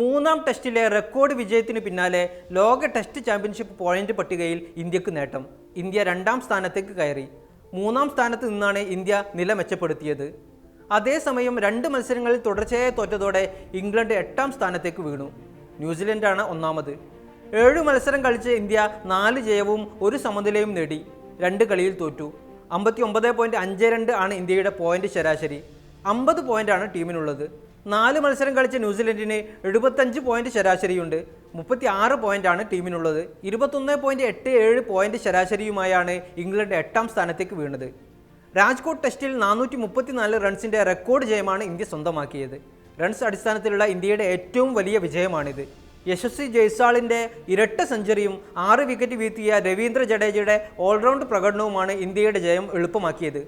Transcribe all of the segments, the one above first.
മൂന്നാം ടെസ്റ്റിലെ റെക്കോർഡ് വിജയത്തിന് പിന്നാലെ ലോക ടെസ്റ്റ് ചാമ്പ്യൻഷിപ്പ് പോയിന്റ് പട്ടികയിൽ ഇന്ത്യയ്ക്ക് നേട്ടം. ഇന്ത്യ രണ്ടാം സ്ഥാനത്തേക്ക് കയറി. മൂന്നാം സ്ഥാനത്ത് നിന്നാണ് ഇന്ത്യ നില മെച്ചപ്പെടുത്തിയത്. അതേസമയം രണ്ട് മത്സരങ്ങളിൽ തുടർച്ചയായി തോറ്റതോടെ ഇംഗ്ലണ്ട് എട്ടാം സ്ഥാനത്തേക്ക് വീണു. ന്യൂസിലൻഡാണ് ഒന്നാമത്. ഏഴ് മത്സരം കളിച്ച് ഇന്ത്യ നാല് ജയവും ഒരു സമനിലയും നേടി. രണ്ട് കളിയിൽ തോറ്റു. അമ്പത്തി ഒമ്പത് പോയിന്റ് അഞ്ച് രണ്ട് ആണ് ഇന്ത്യയുടെ പോയിന്റ് ശരാശരി. അമ്പത് പോയിന്റാണ് ടീമിനുള്ളത്. നാല് മത്സരം കളിച്ച ന്യൂസിലൻഡിന് എഴുപത്തഞ്ച് പോയിന്റ് ശരാശരിയുണ്ട്. മുപ്പത്തി ആറ് പോയിന്റാണ് ടീമിനുള്ളത്. ഇരുപത്തൊന്ന് പോയിന്റ് എട്ട് ഏഴ് പോയിന്റ് ശരാശരിയുമായാണ് ഇംഗ്ലണ്ട് എട്ടാം സ്ഥാനത്തേക്ക് വീണത്. രാജ്കോട്ട് ടെസ്റ്റിൽ നാനൂറ്റി മുപ്പത്തിനാല് റൺസിന്റെ റെക്കോർഡ് ജയമാണ് ഇന്ത്യ സ്വന്തമാക്കിയത്. റൺസ് അടിസ്ഥാനത്തിലുള്ള ഇന്ത്യയുടെ ഏറ്റവും വലിയ വിജയമാണിത്. യശസ്വി ജയ്സാളിന്റെ ഇരട്ട സെഞ്ചുറിയും ആറ് വിക്കറ്റ് വീഴ്ത്തിയ രവീന്ദ്ര ജഡേജയുടെ ഓൾറൗണ്ട് പ്രകടനവുമാണ് ഇന്ത്യയുടെ ജയം എളുപ്പമാക്കിയത്.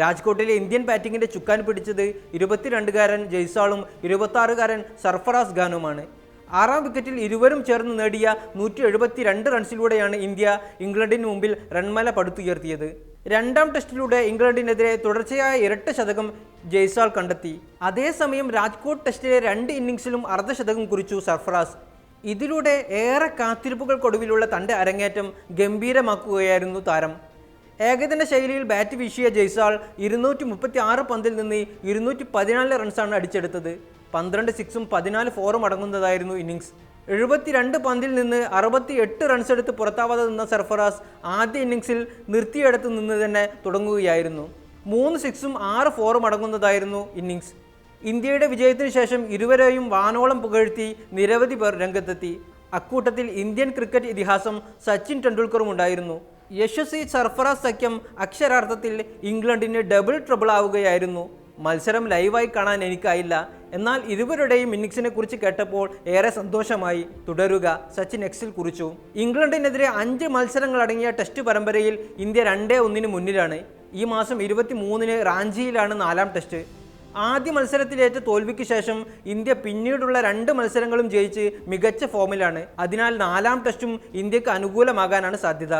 രാജ്കോട്ടിലെ ഇന്ത്യൻ ബാറ്റിംഗിന്റെ ചുക്കാൻ പിടിച്ചത് ഇരുപത്തിരണ്ടുകാരൻ ജയ്സാളും ഇരുപത്തി സർഫറാസ് ഖാനുമാണ്. ആറാം വിക്കറ്റിൽ ഇരുവരും ചേർന്ന് നേടിയ നൂറ്റി എഴുപത്തി രണ്ട് റൺസിലൂടെയാണ് ഇന്ത്യ ഇംഗ്ലണ്ടിന് മുമ്പിൽ റൺമല പടുത്തുയർത്തിയത്. രണ്ടാം ടെസ്റ്റിലൂടെ ഇംഗ്ലണ്ടിനെതിരെ തുടർച്ചയായ ഇരട്ട ശതകം ജയ്സാൾ കണ്ടെത്തി. അതേസമയം രാജ്കോട്ട് ടെസ്റ്റിലെ രണ്ട് ഇന്നിംഗ്സിലും അർദ്ധശതകം കുറിച്ചു സർഫറാസ്. ഇതിലൂടെ ഏറെ കാത്തിരിപ്പുകൾക്കൊടുവിലുള്ള തന്റെ അരങ്ങേറ്റം ഗംഭീരമാക്കുകയായിരുന്നു താരം. ഏകദിന ശൈലിയിൽ ബാറ്റ് വീശിയ ജയ്സാൾ ഇരുന്നൂറ്റി മുപ്പത്തി ആറ് പന്തിൽ നിന്ന് ഇരുന്നൂറ്റി പതിനാല് റൺസാണ് അടിച്ചെടുത്തത്. പന്ത്രണ്ട് സിക്സും പതിനാല് ഫോറും അടങ്ങുന്നതായിരുന്നു ഇന്നിങ്സ് എഴുപത്തിരണ്ട് പന്തിൽ നിന്ന് അറുപത്തി എട്ട് റൺസ് എടുത്ത് പുറത്താവാതെ നിന്ന സർഫറാസ് ആദ്യ ഇന്നിങ്സിൽ നിർത്തിയെടുത്ത് നിന്ന് തന്നെ തുടങ്ങുകയായിരുന്നു. മൂന്ന് സിക്സും ആറ് ഫോറും അടങ്ങുന്നതായിരുന്നു ഇന്നിങ്സ് ഇന്ത്യയുടെ വിജയത്തിന് ശേഷം ഇരുവരെയും വാനോളം പുകഴ്ത്തി നിരവധി പേർ രംഗത്തെത്തി. അക്കൂട്ടത്തിൽ ഇന്ത്യൻ ക്രിക്കറ്റ് ഇതിഹാസം സച്ചിൻ ടെണ്ടുൽക്കറും ഉണ്ടായിരുന്നു. യശസ്വി സർഫറാസ് സഖ്യം അക്ഷരാർത്ഥത്തിൽ ഇംഗ്ലണ്ടിന് ഡബിൾ ട്രബിൾ ആവുകയായിരുന്നു. മത്സരം ലൈവായി കാണാൻ എനിക്കായില്ല. എന്നാൽ ഇരുവരുടെയും ഇന്നിങ്സിനെ കുറിച്ച് കേട്ടപ്പോൾ ഏറെ സന്തോഷമായി. തുടരുക. സച്ചിൻ എക്സിൽ കുറിച്ചു. ഇംഗ്ലണ്ടിനെതിരെ അഞ്ച് മത്സരങ്ങളടങ്ങിയ ടെസ്റ്റ് പരമ്പരയിൽ ഇന്ത്യ രണ്ടേ ഒന്നിന് മുന്നിലാണ്. ഈ മാസം ഇരുപത്തി മൂന്നിന് റാഞ്ചിയിലാണ് നാലാം ടെസ്റ്റ് ആദ്യ മത്സരത്തിലേറ്റ തോൽവിക്ക് ശേഷം ഇന്ത്യ പിന്നീടുള്ള രണ്ട് മത്സരങ്ങളും ജയിച്ച് മികച്ച ഫോമിലാണ് അതിനാൽ നാലാം ടെസ്റ്റും ഇന്ത്യയ്ക്ക് അനുകൂലമാകാനാണ് സാധ്യത.